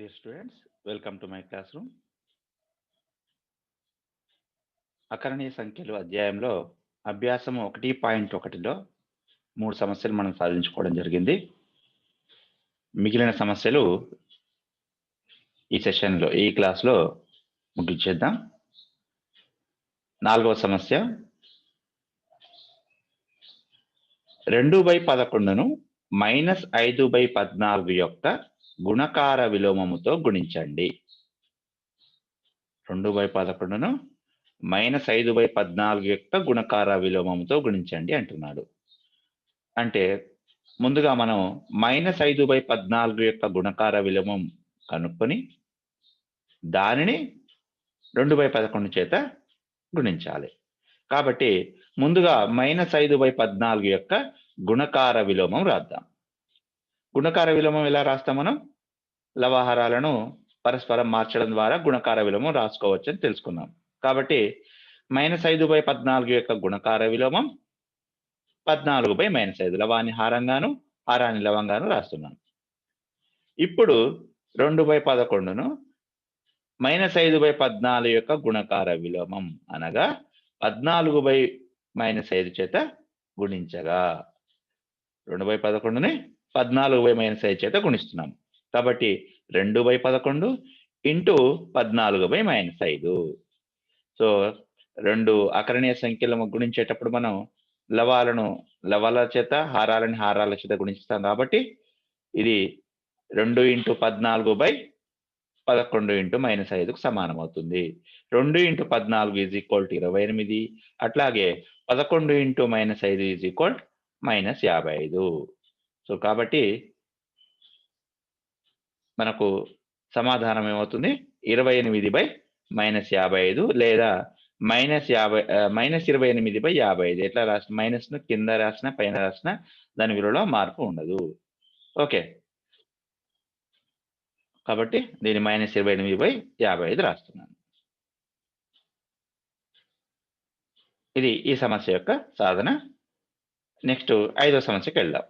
Dear students, welcome to my classroom. అకరణీయ సంఖ్యలు అధ్యాయంలో అభ్యాసం ఒకటి పాయింట్ ఒకటిలో మూడు సమస్యలు మనం సాధించుకోవడం జరిగింది. మిగిలిన సమస్యలు ఈ సెషన్లో ఈ క్లాస్లో ముగించేద్దాం నాలుగవ సమస్య. రెండు బై పదకొండును మైనస్ ఐదు బై పద్నాలుగు యొక్క గుణకార విలోమముతో గుణించండి. రెండు బై పదకొండును మైనస్ ఐదు బై పద్నాలుగు యొక్క గుణకార విలోమముతో గుణించండి అంటున్నాడు. అంటే ముందుగా మనం మైనస్ ఐదు బై పద్నాలుగు యొక్క గుణకార విలోమం కనుక్కొని దానిని రెండు బై పదకొండు చేత గుణించాలి. కాబట్టి ముందుగా మైనస్ ఐదు బై పద్నాలుగు యొక్క గుణకార విలోమం రాద్దాం. గుణకార విలోమం ఎలా రాస్తాం మనం? లవాహారాలను పరస్పరం మార్చడం ద్వారా గుణకార విలోమం రాసుకోవచ్చు అని తెలుసుకున్నాం. కాబట్టి మైనస్ ఐదు బై పద్నాలుగు యొక్క గుణకార విలోమం పద్నాలుగు బై మైనస్ ఐదు. లవాన్ని హారంగాను హారాన్ని లవంగాను రాస్తున్నాను ఇప్పుడు రెండు బై పదకొండును మైనస్ ఐదు బై పద్నాలుగు యొక్క గుణకార విలోమం అనగా పద్నాలుగు బై మైనస్ ఐదు చేత గుణించగా. రెండు బై పదకొండుని పద్నాలుగు బై మైనస్ ఐదు చేత గుణిస్తున్నాం. కాబట్టి రెండు బై పదకొండు ఇంటూ పద్నాలుగు బై మైనస్ ఐదు. సో రెండు అకరణీయ సంఖ్యలను గుణించేటప్పుడు మనం లవాలను లవాల చేత హారాలని హారాల చేత గుణిస్తాం కాబట్టి ఇది రెండు ఇంటూ పద్నాలుగు బై పదకొండు ఇంటూ మైనస్ ఐదుకు సమానం అవుతుంది రెండు ఇంటూ పద్నాలుగు ఈజ్ ఈక్వల్ టు ఇరవై ఎనిమిది. అట్లాగే పదకొండు ఇంటూ మైనస్ ఐదు ఈజ్ ఈక్వల్ మైనస్ యాభై ఐదు. సో కాబట్టి మనకు సమాధానం ఏమవుతుంది ఇరవై ఎనిమిది బై మైనస్ యాభై ఐదు లేదా మైనస్ యాభై మైనస్ ఇరవై ఎనిమిది బై యాభై ఐదు. ఎట్లా రాసిన? మైనస్ను కింద రాసిన పైన రాసిన దాని విలువలో మార్పు ఉండదు. ఓకే. కాబట్టి దీని మైనస్ ఇరవై ఎనిమిది బై యాభై ఐదు రాస్తున్నాను. ఇది ఈ సమస్య యొక్క సాధన. నెక్స్ట్ ఐదో సమస్యకి వెళ్దాం.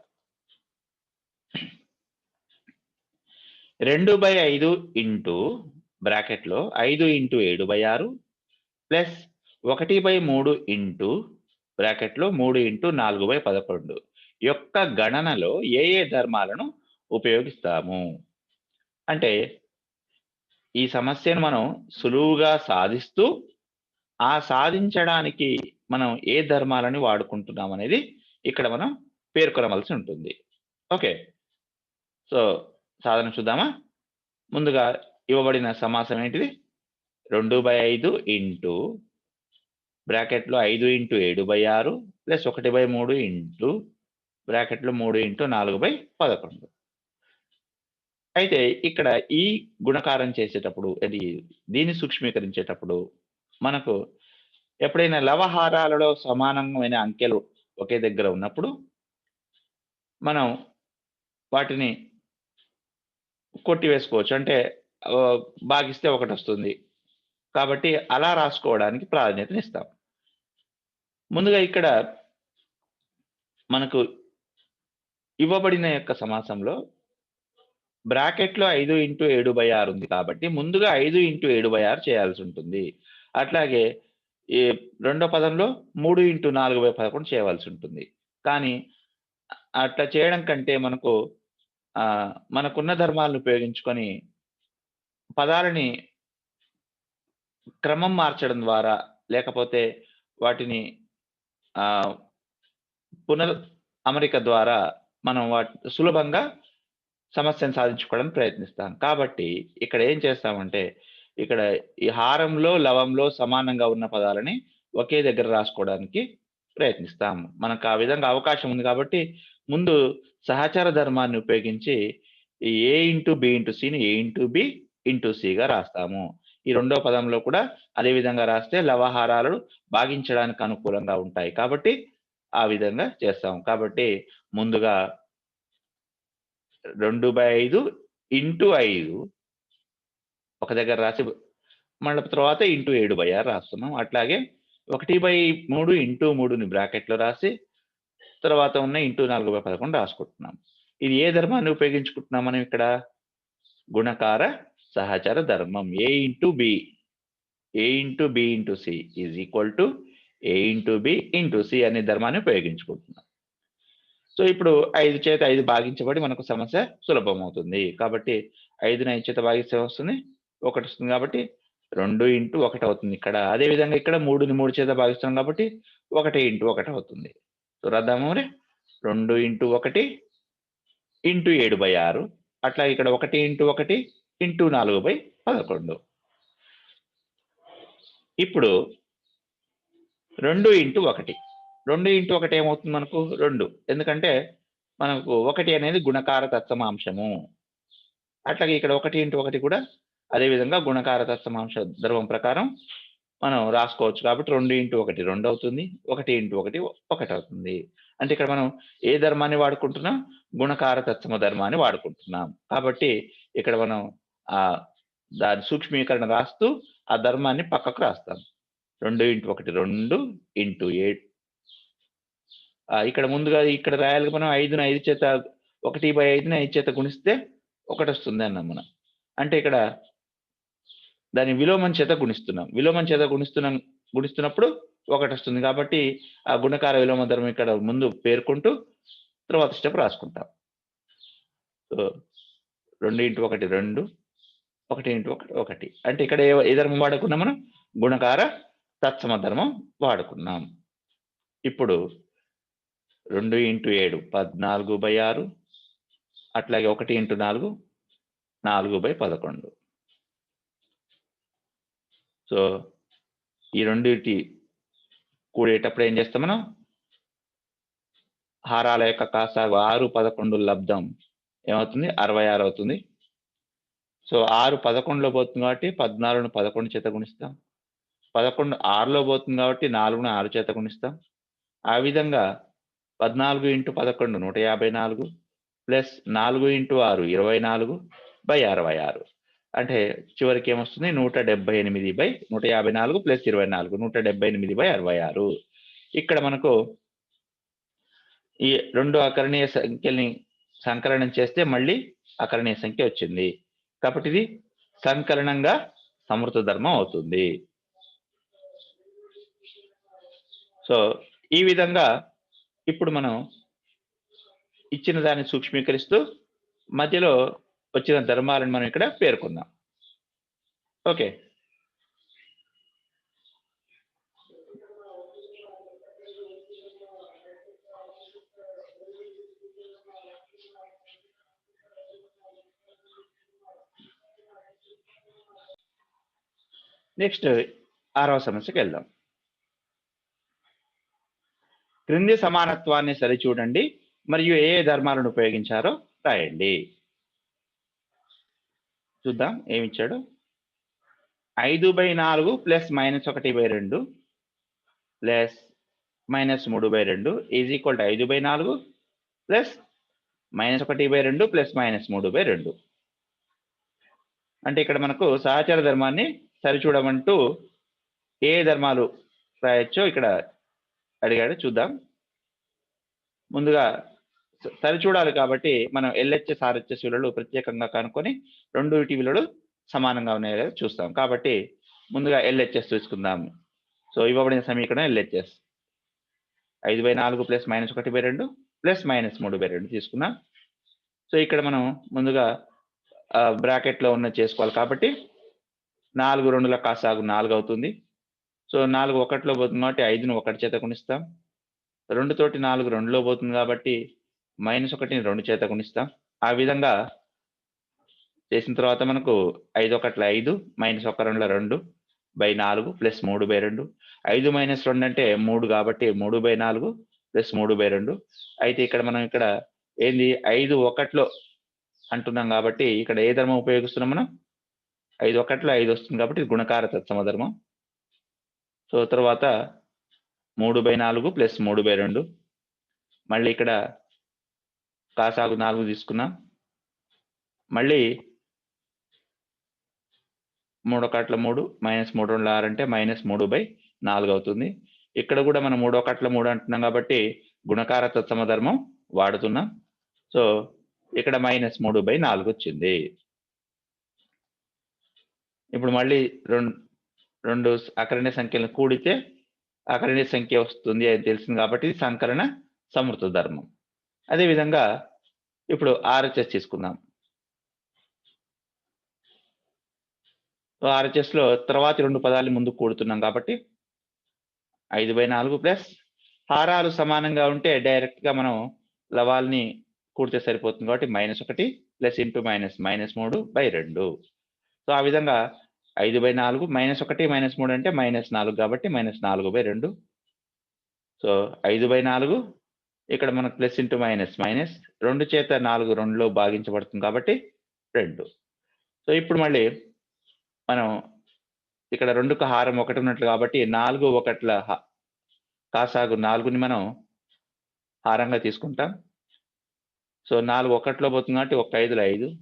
రెండు బై ఐదు ఇంటూ బ్రాకెట్లో ఐదు ఇంటూ ఏడు బై ఆరు ప్లస్ ఒకటి బై మూడు ఇంటూ బ్రాకెట్లో మూడు ఇంటూ నాలుగు బై పదకొండు యొక్క గణనలో ఏ ఏ ధర్మాలను ఉపయోగిస్తాము? అంటే ఈ సమస్యను మనం సులువుగా సాధిస్తూ ఆ సాధించడానికి మనం ఏ ధర్మాలని వాడుకుంటున్నాం అనేది ఇక్కడ మనం పేర్కొనవలసి ఉంటుంది. ఓకే. సో సాధన చూద్దామా? ముందుగా ఇవ్వబడిన సమాసం ఏంటిది? రెండు బై ఐదు ఇంటూ బ్రాకెట్లో ఐదు ఇంటూ ఏడు బై ఆరు ప్లస్ ఒకటి బై మూడు ఇంటూ బ్రాకెట్లో మూడు ఇంటూ నాలుగు బై పదకొండు. అయితే ఇక్కడ ఈ గుణకారం చేసేటప్పుడు అది దీన్ని సూక్ష్మీకరించేటప్పుడు మనకు ఎప్పుడైనా లవహారాలలో సమానమైన అంకెలు ఒకే దగ్గర ఉన్నప్పుడు మనం వాటిని కొట్టి వేసుకోవచ్చు. అంటే భాగిస్తే ఒకటి వస్తుంది కాబట్టి అలా రాసుకోవడానికి ప్రాధాన్యతనిస్తాం. ముందుగా ఇక్కడ మనకు ఇవ్వబడిన యొక్క సమాసంలో బ్రాకెట్లో ఐదు ఇంటూ ఏడు బై ఆరు ఉంది కాబట్టి ముందుగా ఐదు ఇంటూ ఏడు బై ఆరు చేయాల్సి ఉంటుంది. అట్లాగే ఈ రెండో పదంలో మూడు ఇంటూ నాలుగు బై పదకొండు చేయవలసి ఉంటుంది. కానీ అట్లా చేయడం కంటే మనకు మనకున్న ధర్మాలను ఉపయోగించుకొని పదాలని క్రమం మార్చడం ద్వారా లేకపోతే వాటిని పునర్ అమరిక ద్వారా మనం వాటి సులభంగా సమస్యను సాధించుకోవడానికి ప్రయత్నిస్తాం. కాబట్టి ఇక్కడ ఏం చేస్తామంటే ఇక్కడ ఈ హారంలో లవంలో సమానంగా ఉన్న పదాలని ఒకే దగ్గర రాసుకోవడానికి ప్రయత్నిస్తాం మనకు ఆ విధంగా అవకాశం ఉంది కాబట్టి ముందు సహచార ధర్మాన్ని ఉపయోగించి ఏ ఇంటూ బి ఇంటూ సిని ఏ ఇంటూ బి ఇంటూ సిగా రాస్తాము. ఈ రెండో పదంలో కూడా అదే విధంగా రాస్తే లవహారాలు భాగించడానికి అనుకూలంగా ఉంటాయి కాబట్టి ఆ విధంగా చేస్తాం కాబట్టి ముందుగా రెండు బై ఐదు ఇంటూ ఐదు ఒక దగ్గర రాసి మళ్ళీ తర్వాత ఇంటూ ఏడు బై ఆరు రాస్తున్నాం అట్లాగే ఒకటి బై మూడు ఇంటూ మూడుని బ్రాకెట్లో రాసి తర్వాత ఉన్న ఇంటూ నాలుగు బై పదకొండు రాసుకుంటున్నాం. ఇది ఏ ధర్మాన్ని ఉపయోగించుకుంటున్నాం మనం ఇక్కడ? గుణకార సహచర ధర్మం. A into B? A into B into C is equal to A into B into C అనే ధర్మాన్ని ఉపయోగించుకుంటున్నాం. సో ఇప్పుడు ఐదు చేత ఐదు భాగించబడి మనకు సమస్య సులభం అవుతుంది కాబట్టి ఐదుని ఐదు చేత భాగిస్తే వస్తుంది ఒకటి వస్తుంది కాబట్టి రెండు ఇంటూ ఒకటి అవుతుంది. ఇక్కడ అదే విధంగా ఇక్కడ మూడుని మూడు చేత భాగిస్తున్నాం కాబట్టి ఒకటి ఇంటూ ఒకటి అవుతుంది. సో మరి. రెండు ఇంటూ ఒకటి ఇంటూ ఏడు బై ఆరు. అట్లా ఇక్కడ ఒకటి ఇంటూ ఒకటి ఇంటూ నాలుగు బై పదకొండు. ఇప్పుడు రెండు ఇంటూ ఒకటి. రెండు ఇంటూ ఒకటి ఏమవుతుంది మనకు? రెండు. ఎందుకంటే మనకు ఒకటి అనేది గుణకార తత్సమాంశము. అట్లాగే ఇక్కడ ఒకటి ఇంటూ ఒకటి కూడా అదే విధంగా గుణకార తత్సమాంశ ధర్మం ప్రకారం మనం రాసుకోవచ్చు కాబట్టి రెండు ఇంటూ ఒకటి రెండు అవుతుంది ఒకటి ఇంటూ ఒకటి ఒకటి అవుతుంది. అంటే ఇక్కడ మనం ఏ ధర్మాన్ని వాడుకుంటున్నాం? గుణకార తత్సమ ధర్మాన్ని వాడుకుంటున్నాం. కాబట్టి ఇక్కడ మనం ఆ దాని సూక్ష్మీకరణ రాస్తూ ఆ ధర్మాన్ని పక్కకు రాస్తాం. రెండు ఇంటూ ఒకటి రెండు ఇంటూ ఏడు. ఇక్కడ ముందుగా ఇక్కడ రాయాలి మనం ఐదున ఐదు చేత ఒకటి బై ఐదుని ఐదు చేత గుణిస్తే ఒకటి వస్తుంది అన్నాం మనం. అంటే ఇక్కడ దాని విలోమం చేత గుణిస్తున్నాం. విలోమం చేత గుణిస్తున్నాం గుణిస్తున్నప్పుడు ఒకటి వస్తుంది కాబట్టి ఆ గుణకార విలోమ ధర్మం ఇక్కడ ముందు పేర్కొంటూ తర్వాత స్టెప్ రాసుకుంటాం. రెండు ఇంటూ ఒకటి రెండు ఒకటి ఇంటూ ఒకటి ఒకటి. అంటే ఇక్కడ ఏ ఏ ధర్మం వాడుకున్నాం మనం? గుణకార తత్సమ ధర్మం వాడుకున్నాం. ఇప్పుడు రెండు ఇంటూ ఏడు పద్నాలుగు బై ఆరు అట్లాగే ఒకటి ఇంటూ నాలుగు నాలుగు బై పదకొండు. సో ఈ రెండింటి కూడేటప్పుడు ఏం చేస్తాం మనం? హారాల యొక్క కాసాగు ఆరు పదకొండు లబ్ధం ఏమవుతుంది? అరవై ఆరు అవుతుంది. సో ఆరు పదకొండులో పోతుంది కాబట్టి పద్నాలుగును పదకొండు చేత గుణిస్తాం. పదకొండు ఆరులో పోతుంది కాబట్టి నాలుగును ఆరు చేత గుణిస్తాం. ఆ విధంగా పద్నాలుగు ఇంటూ పదకొండు నూట యాభై నాలుగు ప్లస్ నాలుగు ఇంటూ ఆరు ఇరవై నాలుగు బై అరవై ఆరు. అంటే చివరికి ఏమొస్తుంది? నూట డెబ్బై ఎనిమిది బై నూట యాభై నాలుగు ప్లస్ ఇరవై నాలుగు నూట డెబ్బై ఎనిమిది బై అరవై ఆరు. ఇక్కడ మనకు ఈ రెండు అకరణీయ సంఖ్యల్ని సంకలనం చేస్తే మళ్ళీ అకరణీయ సంఖ్య వచ్చింది. కాబట్టి ఇది సంకలనంగా సమృత ధర్మం అవుతుంది. సో ఈ విధంగా ఇప్పుడు మనం ఇచ్చిన దాన్ని సూక్ష్మీకరిస్తూ మధ్యలో వచ్చిన ధర్మాలను మనం ఇక్కడ పేర్కొందాం. ఓకే. నెక్స్ట్ ఆరవ సమస్యకి వెళ్దాం. క్రింది సమానత్వాన్ని సరిచూడండి మరియు ఏ ఏ ధర్మాలను ఉపయోగించారో రాయండి. చూద్దాం ఏమి ఇచ్చాడు ఐదు బై నాలుగు ప్లస్ మైనస్ ఒకటి బై రెండు ప్లస్ మైనస్ మూడు బై రెండు ఈజ్ ఈక్వల్ టు ఐదు బై నాలుగు ప్లస్ మైనస్ ఒకటి బై రెండు ప్లస్ మైనస్ మూడు బై రెండు. అంటే ఇక్కడ మనకు సహచార ధర్మాన్ని సరిచూడమంటూ ఏ ధర్మాలు రాయొచ్చో ఇక్కడ అడిగాడు చూద్దాం. ముందుగా సరిచూడాలి కాబట్టి మనం ఎల్హెచ్ఎస్ ఆర్హెచ్ఎస్ విలువలు ప్రత్యేకంగా కనుక్కొని రెండు విలువలు సమానంగా ఉన్నాయో చూస్తాం. కాబట్టి ముందుగా ఎల్హెచ్ఎస్ చూసుకుందాము సో ఇవ్వబడిన సమీకరణం ఎల్హెచ్ఎస్. ఐదు బై నాలుగు ప్లస్ మైనస్ ఒకటి బై రెండు ప్లస్ మైనస్ మూడు బై రెండు తీసుకున్నాం. సో ఇక్కడ మనం ముందుగా బ్రాకెట్లో ఉన్న చేసుకోవాలి కాబట్టి నాలుగు రెండుల కాసాగు నాలుగు అవుతుంది. సో నాలుగు ఒకటిలో పోతుంది కాబట్టి ఐదును ఒకటి చేత కొనిస్తాం రెండు తోటి నాలుగు రెండులో పోతుంది కాబట్టి మైనస్ ఒకటిని రెండు చేత గుణిస్తాం. ఆ విధంగా చేసిన తర్వాత మనకు ఐదు ఒకట్ల ఐదు మైనస్ ఒక రెండుల రెండు బై నాలుగు ప్లస్ మూడు బై రెండు. ఐదు మైనస్ రెండు అంటే మూడు కాబట్టి మూడు బై నాలుగు ప్లస్ మూడు బై రెండు. అయితే ఇక్కడ మనం ఇక్కడ ఏంది? ఐదు ఒకట్లో అంటున్నాం కాబట్టి ఇక్కడ ఏ ధర్మం ఉపయోగిస్తున్నాం మనం? ఐదు ఒకట్లో ఐదు వస్తుంది కాబట్టి గుణకార తత్సమ ధర్మం సో తర్వాత మూడు బై నాలుగు ప్లస్ మూడు బై రెండు. మళ్ళీ ఇక్కడ కాసాగు నాలుగు తీసుకున్నాం. మళ్ళీ మూడో కట్ల మూడు మైనస్ మూడు రెండు ఆరు అంటే మైనస్ మూడు బై నాలుగు అవుతుంది. ఇక్కడ కూడా మనం మూడో కట్ల మూడు అంటున్నాం కాబట్టి గుణకార తత్సమ ధర్మం వాడుతున్నాం. సో ఇక్కడ మైనస్ మూడు బై నాలుగు వచ్చింది. ఇప్పుడు మళ్ళీ రెండు రెండు అకరణ్య సంఖ్యలను కూడితే అకరణ్య సంఖ్య వస్తుంది అని తెలిసింది కాబట్టి సంకలన సమృద్ధ ధర్మం. అదేవిధంగా ఇప్పుడు ఆర్హెచ్ఎస్ తీసుకుందాం. ఆర్హెచ్ఎస్లో తర్వాతి రెండు పదాలు ముందు కూడుతున్నాం కాబట్టి ఐదు బై నాలుగు ప్లస్ హారాలు సమానంగా ఉంటే డైరెక్ట్గా మనం లవాల్ని కూడితే సరిపోతుంది కాబట్టి మైనస్ ఒకటి ప్లస్ ఇంటూ మైనస్ మైనస్ మూడు బై రెండు. సో ఆ విధంగా ఐదు బై నాలుగు మైనస్ ఒకటి మైనస్ మూడు అంటే మైనస్ నాలుగు కాబట్టి మైనస్ నాలుగు బై రెండు. సో ఐదు బై నాలుగు ఇక్కడ మనకు ప్లస్ ఇంటూ మైనస్ మైనస్ రెండు చేత నాలుగు రెండులో భాగించబడుతుంది కాబట్టి రెండు. సో ఇప్పుడు మళ్ళీ మనం ఇక్కడ రెండుకు హారం ఒకటి ఉన్నట్లు కాబట్టి నాలుగు ఒకట్ల హ- కాసాగు నాలుగుని మనం హారంగా తీసుకుంటాం. సో నాలుగు ఒకటిలో పోతుంది కాబట్టి ఒక ఐదులో ఐదు.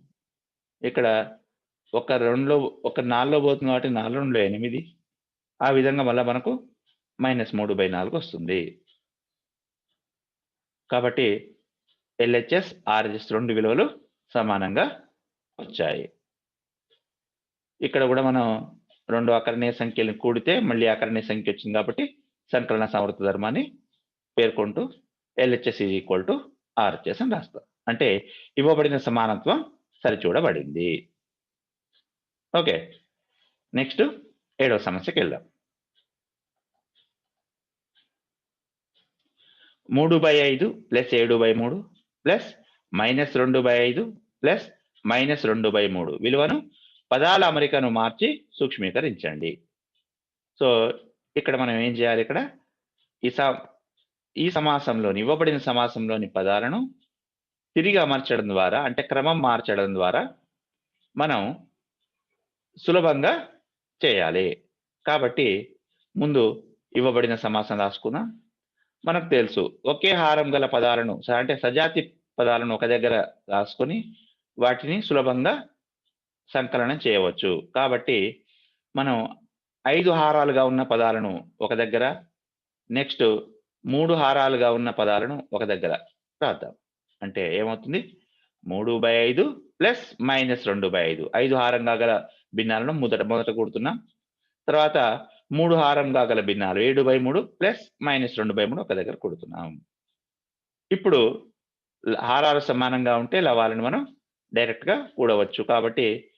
ఇక్కడ ఒక రెండులో ఒక నాలుగులో పోతుంది కాబట్టి నాలుగు రెండులో ఎనిమిది. ఆ విధంగా మళ్ళీ మనకు మైనస్ మూడు బై నాలుగు వస్తుంది. కాబట్టి ఎల్హెచ్ఎస్ ఆర్హెచ్ఎస్ రెండు విలువలు సమానంగా వచ్చాయి. ఇక్కడ కూడా మనం రెండు అకరణీయ సంఖ్యలను కూడితే మళ్ళీ అకరణీయ సంఖ్య వచ్చింది కాబట్టి సంకలన సమర్థ ధర్మాన్ని పేర్కొంటూ LHS is equal to RHS అని రాస్తాం. అంటే ఇవ్వబడిన సమానత్వం సరిచూడబడింది. ఓకే. నెక్స్ట్ ఏడవ సమస్యకి వెళ్దాం. మూడు బై ఐదు ప్లస్ ఏడు బై మూడు ప్లస్ మైనస్ రెండు బై ఐదు ప్లస్ మైనస్ రెండు బై మూడు. విలువను పదాల అమరికను మార్చి సూక్ష్మీకరించండి. సో ఇక్కడ మనం ఏం చేయాలి ఇక్కడ? ఈ స ఈ సమాసంలోని ఇవ్వబడిన సమాసంలోని పదాలను తిరిగి అమర్చడం ద్వారా అంటే క్రమం మార్చడం ద్వారా మనం సులభంగా చేయాలి. కాబట్టి ముందు ఇవ్వబడిన సమాసం రాసుకుందాం. మనకు తెలుసు. ఒకే హారం గల పదాలను స- అంటే సజాతి పదాలను ఒక దగ్గర రాసుకొని వాటిని సులభంగా సంకలనం చేయవచ్చు. కాబట్టి మనం ఐదు హారాలుగా ఉన్న పదాలను ఒక దగ్గర నెక్స్ట్ మూడు హారాలుగా ఉన్న పదాలను ఒక దగ్గర రాద్దాం. అంటే ఏమవుతుంది? మూడు బై ఐదు ప్లస్ మైనస్ రెండు బై ఐదు. ఐదు హారంగా గల భిన్నాలను మొదట మొదట కూడుతున్నాం. తర్వాత మూడు హారంగా గల భిన్నాలు ఏడు బై మూడు ప్లస్ మైనస్ రెండు బై మూడు ఒక దగ్గర కొడుతున్నాం. ఇప్పుడు హారాలు సమానంగా ఉంటే లవాలను మనం డైరెక్ట్గా కూడవచ్చు. కాబట్టి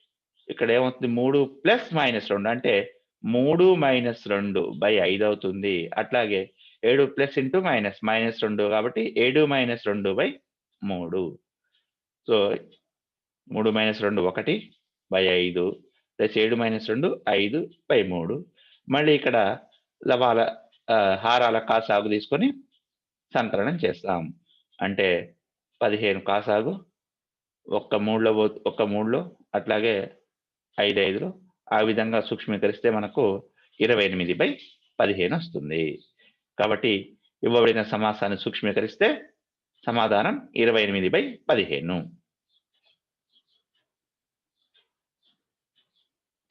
ఇక్కడ ఏమవుతుంది? మూడు ప్లస్ మైనస్ రెండు అంటే మూడు మైనస్ రెండు బై ఐదు అవుతుంది. అట్లాగే ఏడు ప్లస్ ఇంటూ మైనస్ మైనస్ రెండు కాబట్టి ఏడు మైనస్ రెండు బై మూడు. సో మూడు మైనస్ రెండు ఒకటి బై ఐదు ప్లస్ ఏడు మైనస్ రెండు ఐదు బై మూడు. మళ్ళీ ఇక్కడ లవాల హారాల కాసాగు తీసుకొని సంకలనం చేస్తాం. అంటే పదిహేను కాసాగు ఒక్క మూడులో ఒక్క మూడులో అట్లాగే ఐదు ఐదులో ఆ విధంగా సూక్ష్మీకరిస్తే మనకు ఇరవై ఎనిమిది బై పదిహేను వస్తుంది. కాబట్టి ఇవ్వబడిన సమాసాన్ని సూక్ష్మీకరిస్తే సమాధానం ఇరవై ఎనిమిది బై పదిహేను.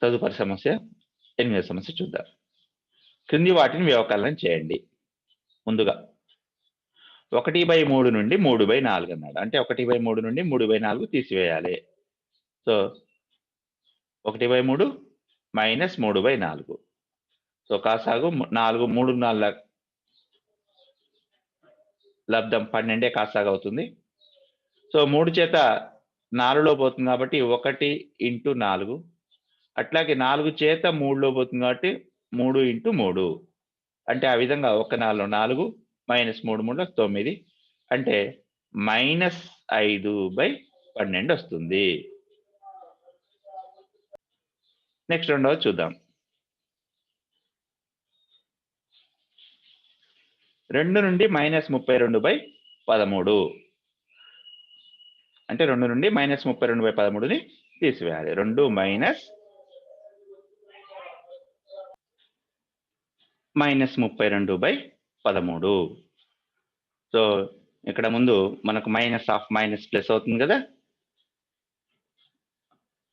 తదుపరి సమస్య ఎనిమిదవ సమస్య చూద్దాం. క్రింది వాటిని వ్యవకలనం చేయండి. ముందుగా ఒకటి బై మూడు నుండి మూడు బై నాలుగు అన్నాడు. అంటే ఒకటి బై మూడు నుండి మూడు బై నాలుగు తీసివేయాలి. సో ఒకటి బై మూడు మైనస్ మూడు బై నాలుగు. సో కాసాగు నాలుగు మూడు నాలుగు లబ్ధం పన్నెండే కాసాగు అవుతుంది. సో మూడు చేత నాలుగులో పోతుంది కాబట్టి ఒకటి ఇంటూ నాలుగు అట్లాగే నాలుగు చేత మూడులో పోతుంది కాబట్టి మూడు ఇంటూ మూడు. అంటే ఆ విధంగా ఒక నాలుగు నాలుగు మైనస్ మూడు మూడు తొమ్మిది. అంటే మైనస్ ఐదు బై పన్నెండు వస్తుంది. నెక్స్ట్ రెండవది చూద్దాం. రెండు నుండి మైనస్ ముప్పై రెండు బై పదమూడు. అంటే రెండు నుండి మైనస్ ముప్పై రెండు బై పదమూడుని తీసివేయాలి. రెండు మైనస్ మైనస్ ముప్పై రెండు బై పదమూడు. సో ఇక్కడ ముందు మనకు మైనస్ ఆఫ్ మైనస్ ప్లస్ అవుతుంది కదా?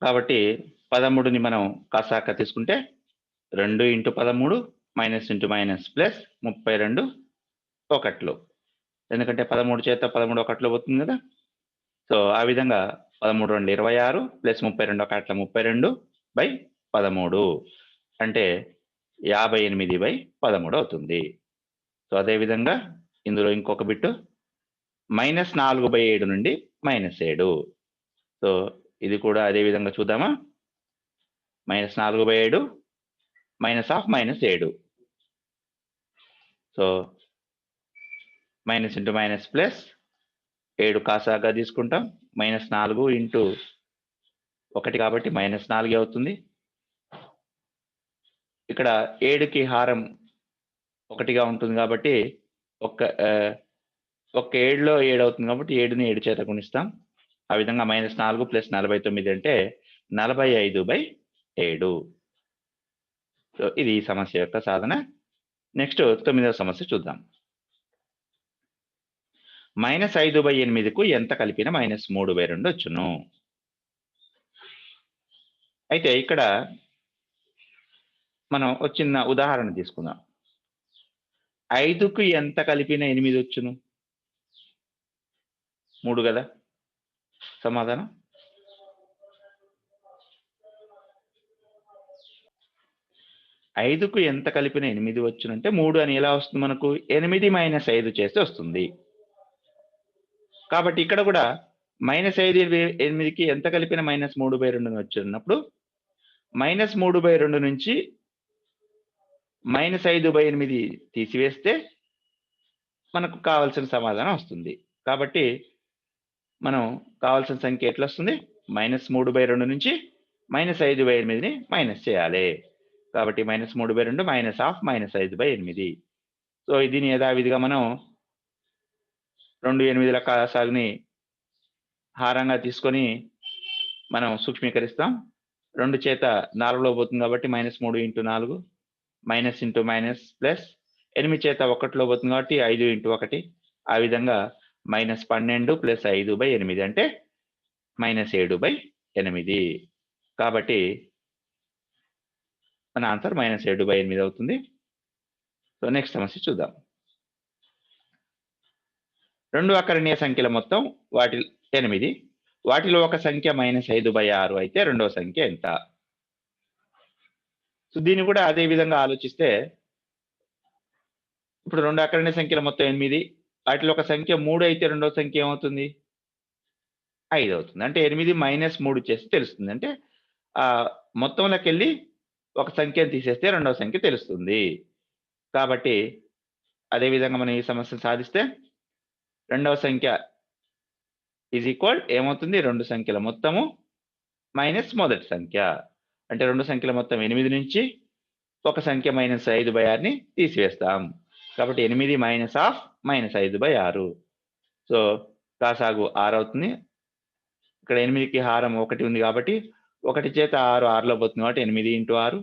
కాబట్టి పదమూడుని మనం కాసాక తీసుకుంటే రెండు ఇంటూ పదమూడు మైనస్ ఇంటూ మైనస్ ప్లస్ ముప్పై రెండు ఒకట్లు. ఎందుకంటే పదమూడు చేత పదమూడు ఒకట్లు పోతుంది కదా? సో ఆ విధంగా పదమూడు రెండు ఇరవై ఆరు ప్లస్ ముప్పై రెండు ఒకట్ల ముప్పై రెండు బై పదమూడు. అంటే యాభై ఎనిమిది బై పదమూడు అవుతుంది. సో అదేవిధంగా ఇందులో ఇంకొక బిట్టు మైనస్ నాలుగు బై ఏడు నుండి మైనస్ ఏడు. సో ఇది కూడా అదే విధంగా చూద్దామా? మైనస్ నాలుగు బై ఏడు మైనస్ ఆఫ్ మైనస్ ఏడు. So minus into minus plus ఏడు కాసాగా తీసుకుంటాం. మైనస్ నాలుగు ఇంటూ ఒకటి కాబట్టి మైనస్ నాలుగే అవుతుంది. ఇక్కడ ఏడుకి హారం ఒకటిగా ఉంటుంది కాబట్టి ఒక్క ఒక్క ఏడులో ఏడు అవుతుంది కాబట్టి ఏడుని ఏడు చేత గుణిస్తాం. ఆ విధంగా మైనస్ నాలుగు ప్లస్ నలభై తొమ్మిది అంటే నలభై ఐదు బై ఏడు. సో ఇది ఈ సమస్య యొక్క సాధన. నెక్స్ట్ తొమ్మిదవ సమస్య చూద్దాం. మైనస్ ఐదు బై ఎనిమిదికు ఎంత కలిపిన మైనస్ మూడు బై రెండు వచ్చును. అయితే ఇక్కడ మనం ఒక చిన్న ఉదాహరణ తీసుకుందాం. ఐదుకు ఎంత కలిపిన ఎనిమిది వచ్చును? మూడు కదా? సమాధానం? ఐదుకు ఎంత కలిపిన ఎనిమిది వచ్చునంటే మూడు అని ఎలా వస్తుంది మనకు? ఎనిమిది మైనస్ ఐదు చేస్తే వస్తుంది. కాబట్టి ఇక్కడ కూడా మైనస్ ఐదు ఎనిమిది- ఎనిమిదికి ఎంత కలిపిన మైనస్ మూడు బై రెండు వచ్చినప్పుడు మైనస్ మూడు బై రెండు నుంచి మైనస్ ఐదు బై ఎనిమిది తీసివేస్తే మనకు కావాల్సిన సమాధానం వస్తుంది. కాబట్టి మనం కావాల్సిన సంఖ్య ఎట్లా వస్తుంది? మైనస్ మూడు బై రెండు నుంచి మైనస్ ఐదు బై ఎనిమిదిని మైనస్ చేయాలి. కాబట్టి మైనస్ మూడు బై రెండు మైనస్ ఆఫ్ మైనస్ ఐదు బై ఎనిమిది. సో దీని యథావిధిగా మనం రెండు ఎనిమిదిల సాగుని హారంగా తీసుకొని మనం సూక్ష్మీకరిస్తాం. రెండు చేత నాలుగులో పోతుంది కాబట్టి మైనస్ మూడు ఇంటూ నాలుగు. మైనస్ ఇంటూ మైనస్ ప్లస్ ఎనిమిది చేత ఒకటిలో పోతుంది కాబట్టి ఐదు ఇంటూ ఒకటి. ఆ విధంగా మైనస్ పన్నెండు ప్లస్ ఐదు బై ఎనిమిది అంటే మైనస్ ఏడు బై ఎనిమిది. కాబట్టి మన ఆన్సర్ మైనస్ ఏడు బై ఎనిమిది అవుతుంది. సో నెక్స్ట్ సమస్య చూద్దాం. రెండు అకరణీయ సంఖ్యల మొత్తం వాటి ఎనిమిది. వాటిలో ఒక సంఖ్య మైనస్ ఐదు బై ఆరు అయితే రెండవ సంఖ్య ఎంత? సో దీన్ని కూడా అదే విధంగా ఆలోచిస్తే ఇప్పుడు రెండు అక్కడనే సంఖ్యల మొత్తం ఎనిమిది వాటిలో ఒక సంఖ్య మూడు అయితే రెండవ సంఖ్య ఏమవుతుంది? ఐదు అవుతుంది. అంటే ఎనిమిది మైనస్ మూడు చేస్తే తెలుస్తుంది. అంటే ఆ మొత్తంలోకి వెళ్ళి ఒక సంఖ్యను తీసేస్తే రెండవ సంఖ్య తెలుస్తుంది. కాబట్టి అదే విధంగా మనం ఈ సమస్యను సాధిస్తే రెండవ సంఖ్య ఈజ్ ఈక్వల్ ఏమవుతుంది? రెండు సంఖ్యల మొత్తము మైనస్ మొదటి సంఖ్య. అంటే రెండు సంఖ్యల మొత్తం ఎనిమిది నుంచి ఒక సంఖ్య మైనస్ ఐదు బై ఆరుని తీసివేస్తాం. కాబట్టి ఎనిమిది మైనస్ ఆఫ్ మైనస్ ఐదు బై ఆరు. సో కాసాగు ఆరు అవుతుంది. ఇక్కడ ఎనిమిదికి హారం ఒకటి ఉంది కాబట్టి ఒకటి చేత ఆరు ఆరులో పోతుంది కాబట్టి ఎనిమిది ఇంటూ ఆరు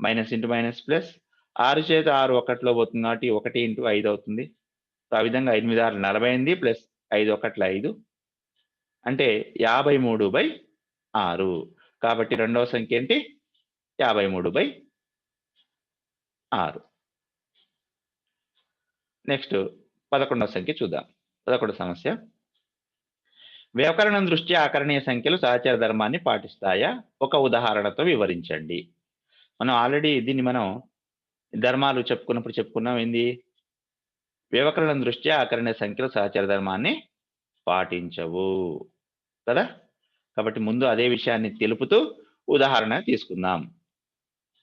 మైనస్ ఇంటూ మైనస్ ప్లస్ ఆరు చేత ఆరు ఒకటిలో పోతుంది కాబట్టి ఒకటి ఇంటూ ఐదు అవుతుంది. సో ఆ విధంగా ఎనిమిది ఆరు నలభై ఎనిమిది ప్లస్ ఐదు ఒకట్ల ఐదు. అంటే యాభై మూడు బై ఆరు. కాబట్టి రెండవ సంఖ్య ఏంటి? యాభై మూడు బై ఆరు. నెక్స్ట్ పదకొండవ సంఖ్య చూద్దాం. పదకొండవ సమస్య. వ్యాకరణం దృష్ట్యా ఆకరణీయ సంఖ్యలు సహచర ధర్మాన్ని పాటిస్తాయా? ఒక ఉదాహరణతో వివరించండి. మనం ఆల్రెడీ దీన్ని మనం ధర్మాలు చెప్పుకున్నప్పుడు చెప్పుకున్నాం ఏంది? వ్యవకరణం దృష్ట్యా ఆకరణీయ సంఖ్యలు సహచర ధర్మాన్ని పాటించవు. కదా? కాబట్టి ముందు అదే విషయాన్ని తెలుపుతూ ఉదాహరణ తీసుకుందాం.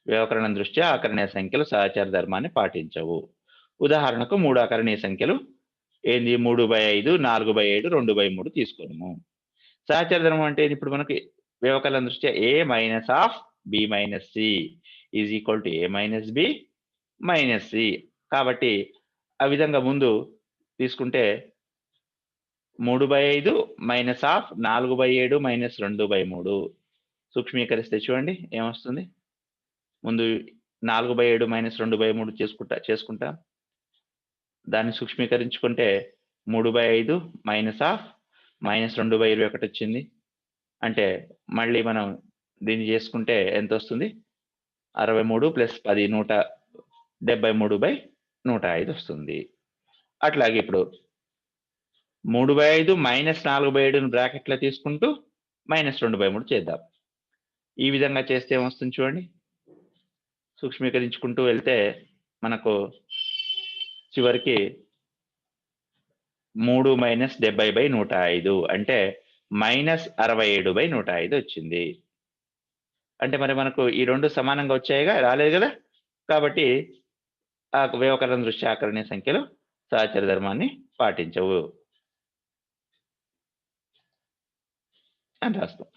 వ్యవకరణం దృష్ట్యా ఆకరణీయ సంఖ్యలు సహచార ధర్మాన్ని పాటించవు. ఉదాహరణకు మూడు ఆకరణీయ సంఖ్యలు ఏంది? మూడు బై ఐదు నాలుగు బై ఏడు రెండు బై మూడు తీసుకున్నాము సహచార ధర్మం అంటే ఇప్పుడు మనకి వ్యవకలన దృష్ట్యా A minus of B minus C is equal to A minus B minus C. కాబట్టి ఆ విధంగా ముందు తీసుకుంటే మూడు బై ఐదు మైనస్ ఆఫ్ నాలుగు బై ఏడు మైనస్ రెండు బై మూడు. సూక్ష్మీకరిస్తే చూడండి ఏమొస్తుంది? ముందు నాలుగు బై ఏడు మైనస్ రెండు బై మూడు చేసుకుంటా చేసుకుంటా. దాన్ని సూక్ష్మీకరించుకుంటే మూడు బై ఐదు మైనస్ ఆఫ్ మైనస్ రెండు బై ఇరవై ఒకటి వచ్చింది. అంటే మళ్ళీ మనం దీన్ని చేసుకుంటే ఎంత వస్తుంది? అరవై మూడు ప్లస్ పది నూట డెబ్బై మూడు బై నూట ఐదు వస్తుంది. అట్లాగే ఇప్పుడు మూడు బై ఐదు మైనస్ నాలుగు బై ఏడును బ్రాకెట్లో తీసుకుంటూ మైనస్ రెండు బై మూడు చేద్దాం. ఈ విధంగా చేస్తే ఏమొస్తుంది చూడండి. సూక్ష్మీకరించుకుంటూ వెళ్తే మనకు చివరికి మూడు మైనస్ డెబ్బై బై నూట ఐదు అంటే మైనస్ అరవై ఏడు బై నూట ఐదు వచ్చింది. అంటే మరి మనకు ఈ రెండు సమానంగా వచ్చాయిగా? రాలేదు కదా? కాబట్టి ఆ వ్యవకరణ దృష్టి ఆకరణీయ సంఖ్యలో సహచర ధర్మాన్ని పాటించవు. అని రాస్తాం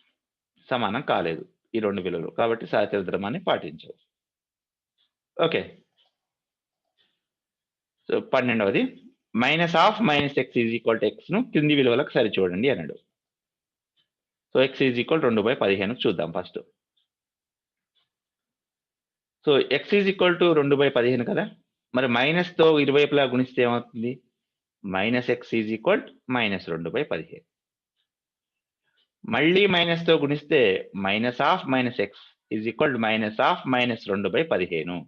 సమానం కాలేదు ఈ రెండు విలువలు. కాబట్టి సహచర ధర్మాన్ని పాటించవు okay. So పన్నెండవది. Minus of minus X is equal to ఎక్స్ను కింది విలువలకు సరి చూడండి అన్నాడు. సో ఎక్స్ ఈజ్ ఈక్వల్ రెండు బై పదిహేను చూద్దాం first. So X is equal to రెండు బై పదిహేను కదా? మరి మైనస్తో ఇరువైపులా గుణిస్తే ఏమవుతుంది? Minus X is equal minus రెండు బై పదిహేను. మళ్ళీ మైనస్తో గుణిస్తే minus of minus X is equal minus of minus రెండు బై పదిహేను.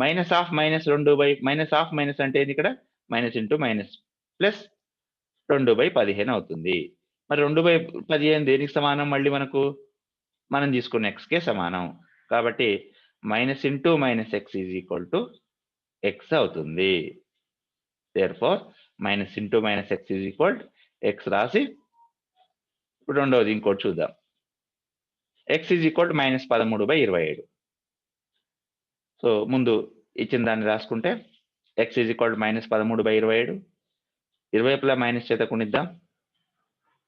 మైనస్ ఆఫ్ మైనస్ రెండు బై మైనస్ ఆఫ్ మైనస్ అంటే ఏంది ఇక్కడ? మైనస్ ఇంటూ మైనస్ ప్లస్ రెండు బై పదిహేను అవుతుంది. మరి రెండు బై పదిహేను దేనికి సమానం మళ్ళీ మనకు? మనం తీసుకున్న ఎక్స్కే సమానం. కాబట్టి minus into minus X is equal to X అవుతుంది. Therefore minus into minus X is equal X రాసి ఇప్పుడు రెండవది ఇంకోటి చూద్దాం. ఎక్స్ ఈజ్ ఈక్వల్ మైనస్ పదమూడు బై ఇరవై ఏడు. సో ముందు ఇచ్చిన దాన్ని రాసుకుంటే ఎక్స్ ఈజ్ ఈక్వల్ మైనస్ పదమూడు బై ఇరవై ఏడు. ఇరువైపులా మైనస్ చేత కొనిద్దాం.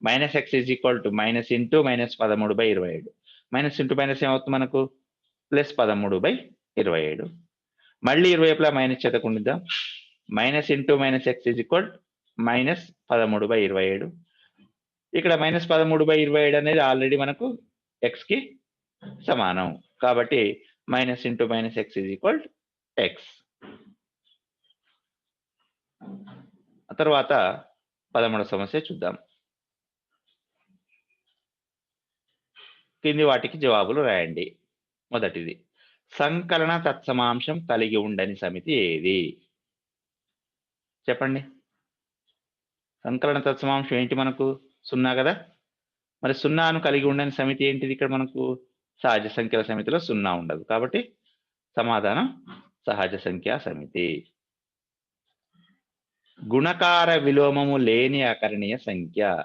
Minus X is equal to minus into minus పదమూడు బై ఇరవై ఏడు. మైనస్ ఇంటూ మైనస్ ఏమవుతుంది మనకు? ప్లస్ పదమూడు బై ఇరవై ఏడు. మళ్ళీ ఇరువైపులా మైనస్ చేత కొనిద్దాం. Minus into minus X is equal minus పదమూడు బై ఇరవై ఏడు. ఇక్కడ మైనస్ పదమూడు బై ఇరవై ఏడు అనేది ఆల్రెడీ మనకు ఎక్స్కి సమానం. కాబట్టి minus into minus X is equal X తర్వాత పదమూడవ సమస్య చూద్దాం. కింది వాటికి జవాబులు రాయండి. మొదటిది సంకలన తత్సమాంశం కలిగి ఉండని సమితి ఏది? చెప్పండి. సంకలన తత్సమాంశం ఏంటి మనకు? సున్నా కదా? మరి సున్నాను కలిగి ఉండని సమితి ఏంటిది? ఇక్కడ మనకు సహజ సంఖ్యల సమితిలో సున్నా ఉండదు. కాబట్టి సమాధానం సహజ సంఖ్యా సమితి. గుణకార విలోమము లేని అకరణీయ సంఖ్య.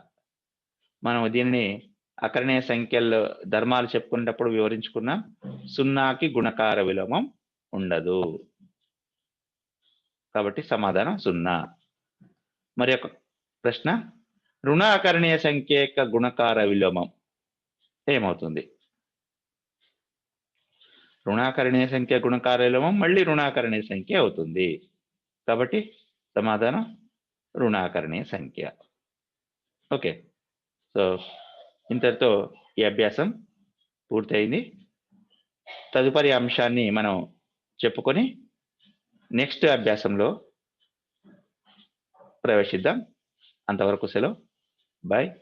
మనం దీనిని అకరణీయ సంఖ్యల్లో ధర్మాలు చెప్పుకునేటప్పుడు వివరించుకున్నాం సున్నాకి గుణకార విలోమం ఉండదు. కాబట్టి సమాధానం సున్నా. మరి ఒక ప్రశ్న? రుణాకరణీయ సంఖ్య యొక్క గుణకార విలోమం. ఏమవుతుంది? రుణాకరణీయ సంఖ్య గుణకార విలోమం మళ్ళీ రుణాకరణీయ సంఖ్య అవుతుంది. కాబట్టి సమాధానం రుణాకరణీయ సంఖ్య. ఓకే. సో ఇంతటితో ఈ అభ్యాసం పూర్తయింది. తదుపరి అంశాన్ని మనం చెప్పుకొని నెక్స్ట్ అభ్యాసంలో ప్రవేశిద్దాం. అంతవరకు సెలవు. Bye.